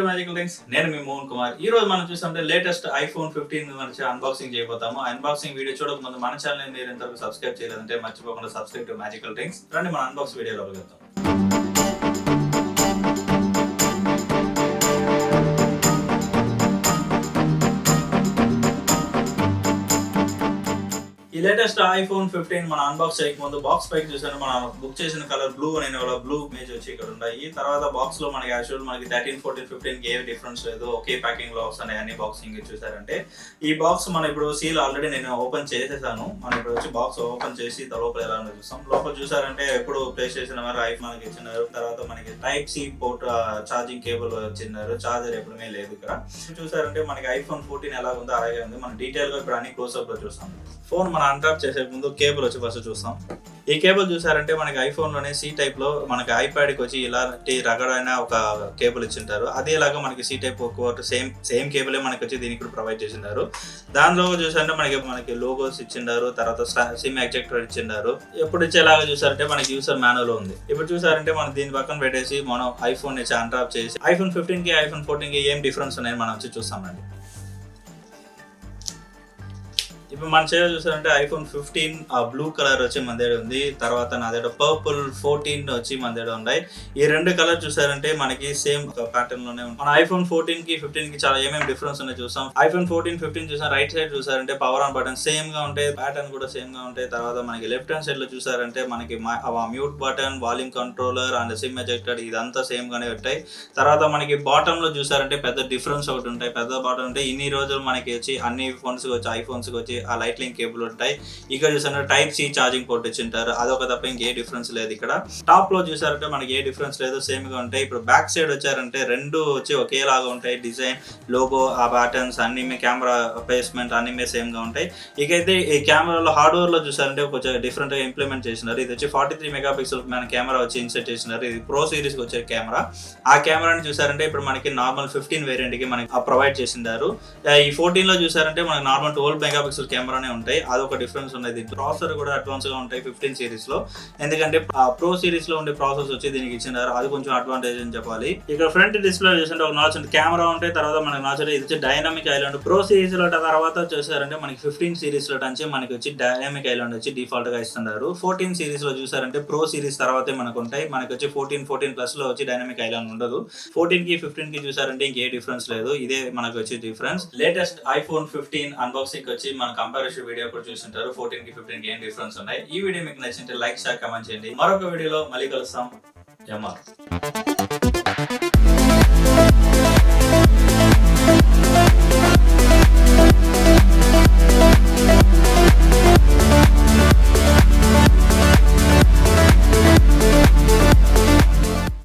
Things నేను మీ మోహన్ కుమార్. ఈ రోజు మనం చూసామంటే లేటెస్ట్ ఐఫోన్ ఫిఫ్టీన్ నుంచి అన్బాక్సింగ్ చేయబోతాము. అన్బాక్సింగ్ వీడియో చూడక ముందు మన ఛానల్ మీరు ఇంతవరకు సబ్స్క్రైబ్ చేయలేదంటే మర్చిపోకుండా సబ్స్క్రైబ్ టు మ్యాజికల్ థింగ్స్ రండి మన అన్బాక్స్ వీడియోలో వెళ్తాం లేటెస్ట్ ఐఫోన్ ఫిఫ్టీన్ మన అన్బాక్స్ చేయక ముందు బాక్స్ పైకి చూసాను మనం బుక్ చేసిన కలర్ బ్లూ అనే వాళ్ళ బ్లూ ఇమేజ్ వచ్చి ఇక్కడ ఉన్నాయి. తర్వాత బాక్స్లో మనకి యాక్చువల్ మనకి థర్టీన్ ఫోర్టీన్ ఫిఫ్టీన్కి ఏ డిఫరెన్స్ లేదు. ఒకే ప్యాకింగ్లో వస్తున్నాయి. అన్ని బాక్సింగ్ చూసారంటే ఈ బాక్స్ మనం ఇప్పుడు సీల్ ఆల్రెడీ నేను ఓపెన్ చేసేసాను. మనం ఇప్పుడు వచ్చి బాక్స్ ఓపెన్ చేసి లోపల ఎలా ఉందో చూస్తాం. లోపల చూసారంటే ఎప్పుడు ప్లేస్ చేసిన వారు ఐఫ్ మనకి ఇచ్చినారు. తర్వాత మనకి type C port charging cable వచ్చినారు చార్జర్ ఎప్పుడుమే లేదు ఇక్కడ. చూసారంటే మనకి ఐఫోన్ ఫోర్టీన్ ఎలా ఉందో అలాగే ఉంది. మనం డీటెయిల్గా ఇప్పుడు అన్ని క్లోజ్అప్లో చూస్తాం. ఫోన్ మనం అన్టాప్ చేసే ముందు కేబుల్ వచ్చి ఫస్ట్ చూస్తాం. ఈ కేబుల్ చూసారంటే మనకి ఐఫోన్లోనే సి టైప్లో మనకి ఐప్యాడ్కి వచ్చి ఇలాంటి రగడైన ఒక కేబుల్ ఇచ్చింటారు. అదేలాగా మనకి సి టైప్ ఒక సేమ్ సేమ్ కేబులే మనకి వచ్చి దీనికి కూడా ప్రొవైడ్ చేసిండారు దానిలో చూసారంటే మనకి మనకి లోగోస్ ఇచ్చిండారు తర్వాత సిమ్ ఎగ్జెక్టర్ ఇచ్చిండారు. ఎప్పుడు ఇచ్చేలాగా చూసారంటే మనకి యూసర్ మాన్యువల్ ఉంది. ఇప్పుడు చూసారంటే మనం దీని పక్కన పెట్టేసి మనం ఐఫోన్ నుంచి అన్టాప్ చేసి ఐఫోన్ ఫిఫ్టీన్కి ఐఫోన్ ఫోర్టీన్కి ఏం డిఫరెన్స్ ఉన్నాయని మనం వచ్చి చూస్తామండి ఇప్పుడు మన చేయాలి చూసారంటే ఐఫోన్ ఫిఫ్టీన్ ఆ బ్లూ కలర్ వచ్చి మన దగ్గర ఉంది. తర్వాత నా దగ్గర పర్పుల్ ఫోర్టీన్ వచ్చి మన దగ్గర ఉన్నాయి. ఈ రెండు కలర్ చూసారంటే మనకి సేమ్ ప్యాటర్న్లోనే ఉంది మన ఐఫోన్ ఫోర్టీన్కి ఫిఫ్టీన్కి చాలా ఏమేమి డిఫరెన్స్ ఉన్నాయి చూసాం ఐఫోన్ ఫోర్టీన్ ఫిఫ్టీన్ చూసాం రైట్ సైడ్ చూసారంటే పవర్ ఆన్ బటన్ సేమ్గా ఉంటాయి. ప్యాటర్న్ కూడా సేమ్గా ఉంటాయి. తర్వాత మనకి లెఫ్ట్ హ్యాండ్ సైడ్లో చూసారంటే మనకి mute button volume controller and SIM ejector ఇదంతా సేమ్ గానే ఉంటాయి. తర్వాత మనకి బాటమ్లో చూసారంటే పెద్ద డిఫరెన్స్ ఒకటి ఉంటాయి. పెద్ద బాటమ్ అంటే ఇన్ని రోజులు మనకి వచ్చి అన్ని ఫోన్స్ వచ్చి ఐఫోన్స్ వచ్చి ఆ లైట్ లైన్ కేబుల్ ఉంటాయి. ఇక్కడ చూసారంటే టైప్ సి ఛార్జింగ్ పోర్ట్ ఇచ్చింటారు. అదొక తప్ప ఇంకే డిఫరెన్స్ లేదు ఇక్కడ. టాప్లో చూసారంటే మనకి ఏ డిఫరెన్స్ లేదు. సేమ్గా ఉంటాయి. ఇప్పుడు బ్యాక్ సైడ్ వచ్చారంటే రెండు వచ్చి ఒకేలాగా ఉంటాయి. డిజైన్ లోగో ఆ ప్యాటర్న్స్ అన్ని కెమెరా ప్లేస్మెంట్ అన్ని సేమ్గా ఉంటాయి. ఇకైతే ఈ కెమెరాలో హార్డ్వేర్లో చూసారంటే కొంచెం డిఫరెంట్గా ఇంప్లిమెంట్ చేసినారు. ఇది వచ్చి ఫార్టీ త్రీ మెగా పిక్సెల్ మన కెమెరా వచ్చి ఇన్సెట్ చేసినారు. ఇది ప్రో సిరీస్ వచ్చే కెమెరా ఆ కెమెరాని చూసారంటే ఇప్పుడు మనకి నార్మల్ ఫిఫ్టీన్ వేరియంట్కి మనకి ప్రొవైడ్ చేసిండారు. ఈ ఫోర్టీన్లో చూసారంటే మనకి నార్మల్ ట్వెల్వ్ మెగా పిక్సెల్ కెమెరానే ఉంటాయి. అదొక డిఫరెన్స్ ఉన్నది. ప్రాసెసర్ కూడా అడ్వాన్స్గా ఉంటాయి ఫిఫ్టీన్ సిరీస్లో. ఎందుకంటే ప్రో సిరీస్లో ఉండే ప్రాసెస్ వచ్చి దీనికి ఇచ్చినారు. అది కొంచెం అడ్వాంటేజ్ అని చెప్పాలి. ఇక్కడ ఫ్రంట్ డిస్ప్లే చూసింటే ఒక నాచ్ కెమెరా ఉంటాయి తర్వాత మనకి నాచ్ ఇది వచ్చి డైనామిక్ ఐలాండ్ ప్రో సిరీస్లో తర్వాత చూసారంటే మనకి ఫిఫ్టీన్ సిరీస్లో నుంచి మనకి వచ్చి డైనామిక్ ఐలాండ్ వచ్చి డిఫాల్ట్గా ఇస్తున్నారు. ఫోర్టీన్ సిరీస్లో చూసారంటే ప్రో సిరీస్ తర్వాతే మనకు ఉంటాయి. మనకి వచ్చి ఫోర్టీన్ ఫోర్టీన్ ప్లస్లో వచ్చి డైనామిక్ ఐలాండ్ ఉండదు. ఫోర్టీన్కి ఫిఫ్టీన్కి చూసారంటే ఇంకే డిఫరెన్స్ లేదు. ఇదే మనకు వచ్చి difference latest iPhone fifteen unboxing వచ్చి మనకు కంపారిషన్ వీడియో కూడా చూసింటారు. ఫోర్టీన్కి ఫిఫ్టీన్కి ఏం డిఫరెన్స్ ఉన్నాయి? ఈ వీడియో మీకు నచ్చింటే లైక్ షేర్ కమెంట్ చేయండి. మరొక వీడియోలో మళ్ళీ కలుస్తాం. జమా